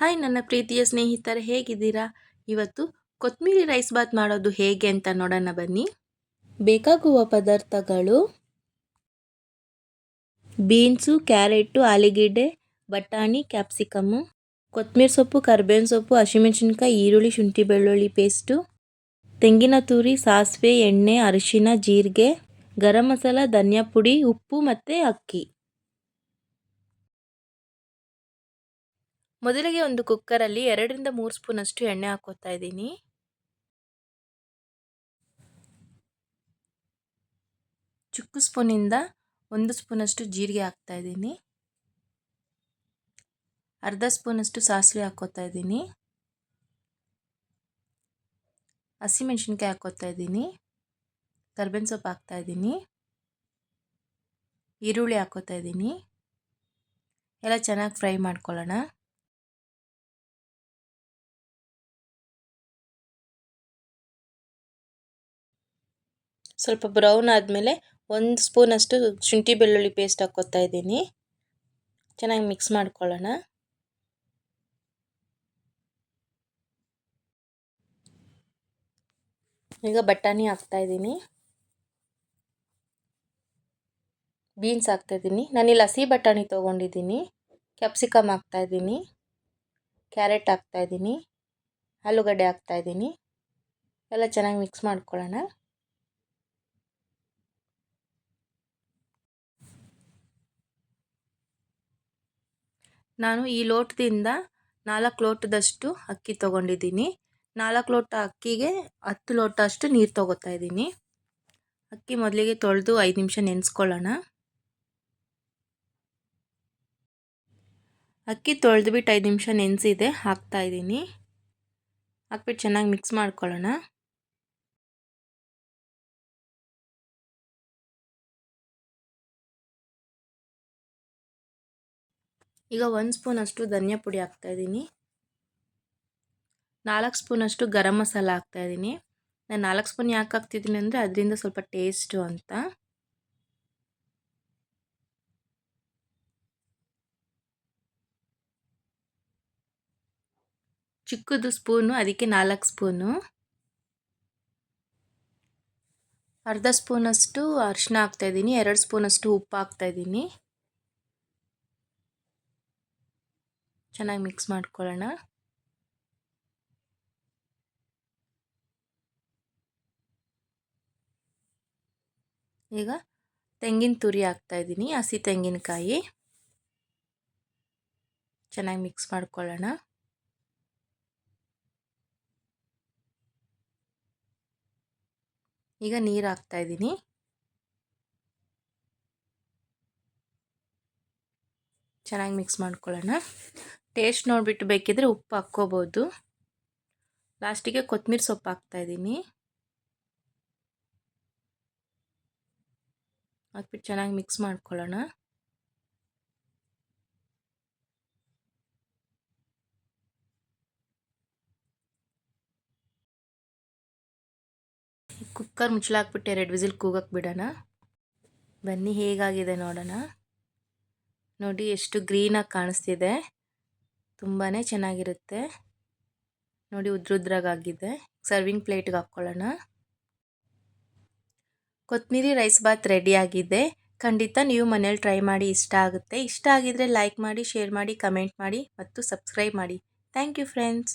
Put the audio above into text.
Hi, ನನ್ನ ಪ್ರೀತಿಯ ಸ್ನೇಹಿತರು, ಹೇಗಿದ್ದೀರಾ? ಇವತ್ತು ಕೊತ್ತಂಬರಿ ರೈಸ್ ಬಾತ್ ಮಾಡೋದು ಹೇಗೆ ಅಂತ ನೋಡೋಣ ಬನ್ನಿ. ಬೇಕಾಗುವ ಪದಾರ್ಥಗಳು ಬೀನ್ಸು, ಕ್ಯಾರೆಟು, ಆಲೂಗೆಡ್ಡೆ, ಬಟಾಣಿ ಕ್ಯಾಪ್ಸಿಕಮ್ಮು ಕೊತ್ತಂಬರಿ ಸೊಪ್ಪು, ಕರ್ಬೇವಿನ ಸೊಪ್ಪು, ಹಸಿಮೆಣಸಿನ್ಕಾಯಿ, ಈರುಳ್ಳಿ, ಶುಂಠಿ ಬೆಳ್ಳುಳ್ಳಿ ಪೇಸ್ಟು, ತೆಂಗಿನ ತುರಿ, ಸಾಸಿವೆ, ಎಣ್ಣೆ, ಅರಿಶಿನ, ಜೀರಿಗೆ, ಗರಂ ಮಸಾಲ, ಧನಿಯಾ ಪುಡಿ, ಉಪ್ಪು ಮತ್ತು ಅಕ್ಕಿ. ಮೊದಲಿಗೆ ಒಂದು ಕುಕ್ಕರಲ್ಲಿ ಎರಡರಿಂದ ಮೂರು ಸ್ಪೂನಷ್ಟು ಎಣ್ಣೆ ಹಾಕೋತಾ ಇದ್ದೀನಿ. ಚಿಕ್ಕ ಸ್ಪೂನಿಂದ ಒಂದು ಸ್ಪೂನಷ್ಟು ಜೀರಿಗೆ ಹಾಕ್ತಾ ಇದ್ದೀನಿ. ಅರ್ಧ ಸ್ಪೂನಷ್ಟು ಸಾಸಿವೆ ಹಾಕೋತಾ ಇದ್ದೀನಿ. ಹಸಿಮೆಣ್ಸಿನ್ಕಾಯಿ ಹಾಕೋತಾ ಇದ್ದೀನಿ. ಕರ್ಬೇವಿನ ಸೊಪ್ಪು ಹಾಕ್ತಾ ಇದ್ದೀನಿ. ಈರುಳ್ಳಿ ಹಾಕೋತಾ ಇದ್ದೀನಿ. ಎಲ್ಲ ಚೆನ್ನಾಗಿ ಫ್ರೈ ಮಾಡ್ಕೊಳ್ಳೋಣ. ಸ್ವಲ್ಪ ಬ್ರೌನ್ ಆದಮೇಲೆ ಒಂದು ಸ್ಪೂನಷ್ಟು ಶುಂಠಿ ಬೆಳ್ಳುಳ್ಳಿ ಪೇಸ್ಟ್ ಹಾಕ್ಕೊತಾ ಇದ್ದೀನಿ. ಚೆನ್ನಾಗಿ ಮಿಕ್ಸ್ ಮಾಡ್ಕೊಳ್ಳೋಣ. ಈಗ ಬಟಾಣಿ ಹಾಕ್ತಾಯಿದ್ದೀನಿ ಬೀನ್ಸ್ ಹಾಕ್ತಾಯಿದ್ದೀನಿ ನಾನಿಲ್ಲಿ ಹಸಿ ಬಟಾಣಿ ತೊಗೊಂಡಿದ್ದೀನಿ. ಕ್ಯಾಪ್ಸಿಕಮ್ ಹಾಕ್ತಾಯಿದ್ದೀನಿ ಕ್ಯಾರೆಟ್ ಹಾಕ್ತಾಯಿದ್ದೀನಿ ಆಲೂಗಡ್ಡೆ ಹಾಕ್ತಾಯಿದ್ದೀನಿ ಎಲ್ಲ ಚೆನ್ನಾಗಿ ಮಿಕ್ಸ್ ಮಾಡ್ಕೊಳ್ಳೋಣ. ನಾನು ಈ ಲೋಟದಿಂದ ನಾಲ್ಕು ಲೋಟದಷ್ಟು ಅಕ್ಕಿ ತೊಗೊಂಡಿದ್ದೀನಿ. ನಾಲ್ಕು ಲೋಟ ಅಕ್ಕಿಗೆ ಹತ್ತು ಲೋಟ ಅಷ್ಟು ನೀರು ತೊಗೋತಾ ಇದ್ದೀನಿ. ಅಕ್ಕಿ ಮೊದಲಿಗೆ ತೊಳೆದು ಐದು ನಿಮಿಷ ನೆನೆಸ್ಕೊಳ್ಳೋಣ. ಅಕ್ಕಿ ತೊಳೆದುಬಿಟ್ಟು ಐದು ನಿಮಿಷ ನೆನೆಸಿದೆ ಹಾಕ್ತಾಯಿದ್ದೀನಿ ಹಾಕ್ಬಿಟ್ಟು ಚೆನ್ನಾಗಿ ಮಿಕ್ಸ್ ಮಾಡ್ಕೊಳ್ಳೋಣ. ಈಗ ಒಂದು ಸ್ಪೂನಷ್ಟು ಧನಿಯಾ ಪುಡಿ ಹಾಕ್ತಾಯಿದ್ದೀನಿ ನಾಲ್ಕು ಸ್ಪೂನಷ್ಟು ಗರಂ ಮಸಾಲ ಹಾಕ್ತಾಯಿದ್ದೀನಿ ನಾನು ನಾಲ್ಕು ಸ್ಪೂನ್ ಯಾಕೆ ಹಾಕ್ತಿದ್ದೀನಿ ಅಂದರೆ ಅದರಿಂದ ಸ್ವಲ್ಪ ಟೇಸ್ಟು ಅಂತ ಚಿಕ್ಕದು ಸ್ಪೂನು ಅದಕ್ಕೆ ನಾಲ್ಕು ಸ್ಪೂನು ಅರ್ಧ ಸ್ಪೂನಷ್ಟು ಅರಿಶಿನ ಹಾಕ್ತಾಯಿದ್ದೀನಿ ಎರಡು ಸ್ಪೂನಷ್ಟು ಉಪ್ಪು ಹಾಕ್ತಾಯಿದ್ದೀನಿ ಚೆನ್ನಾಗಿ ಮಿಕ್ಸ್ ಮಾಡ್ಕೊಳ್ಳೋಣ. ಈಗ ತೆಂಗಿನ ತುರಿ ಹಾಕ್ತಾಯಿದ್ದೀನಿ ಹಸಿ ತೆಂಗಿನಕಾಯಿ. ಚೆನ್ನಾಗಿ ಮಿಕ್ಸ್ ಮಾಡ್ಕೊಳ್ಳೋಣ. ಈಗ ನೀರು ಹಾಕ್ತಾಯಿದ್ದೀನಿ ಚೆನ್ನಾಗಿ ಮಿಕ್ಸ್ ಮಾಡ್ಕೊಳ್ಳೋಣ. ಟೇಸ್ಟ್ ನೋಡಿಬಿಟ್ಟು ಬೇಕಿದ್ರೆ ಉಪ್ಪು ಹಾಕ್ಕೋಬೋದು. ಲಾಸ್ಟಿಗೆ ಕೊತ್ತಂಬರಿ ಸೊಪ್ಪು ಹಾಕ್ತಾಯಿದ್ದೀನಿ ಹಾಕ್ಬಿಟ್ಟು ಚೆನ್ನಾಗಿ ಮಿಕ್ಸ್ ಮಾಡ್ಕೊಳ್ಳೋಣ. ಕುಕ್ಕರ್ ಮುಚ್ಚಲಾಕ್ಬಿಟ್ಟು ಎರಡು ವಿಸಿಲ್ ಕೂಗಕ್ಕೆ ಬಿಡೋಣ. ಬನ್ನಿ ಹೇಗಾಗಿದೆ ನೋಡೋಣ. ನೋಡಿ ಎಷ್ಟು ಗ್ರೀನಾಗಿ ಕಾಣಿಸ್ತಿದೆ. ತುಂಬಾ ಚೆನ್ನಾಗಿರುತ್ತೆ. ನೋಡಿ ಉದ್ರುದ್ರಾಗಾಗಿದೆ. ಸರ್ವಿಂಗ್ ಪ್ಲೇಟ್ಗೆ ಹಾಕ್ಕೊಳ್ಳೋಣ. ಕೊತ್ತಂಬರಿ ರೈಸ್ ಬಾತ್ ರೆಡಿಯಾಗಿದೆ ಖಂಡಿತ ನೀವು ಮನೇಲಿ ಟ್ರೈ ಮಾಡಿ ಇಷ್ಟ ಆಗುತ್ತೆ. ಇಷ್ಟ ಆಗಿದ್ರೆ ಲೈಕ್ ಮಾಡಿ ಶೇರ್ ಮಾಡಿ ಕಮೆಂಟ್ ಮಾಡಿ ಮತ್ತು ಸಬ್ಸ್ಕ್ರೈಬ್ ಮಾಡಿ. Thank you friends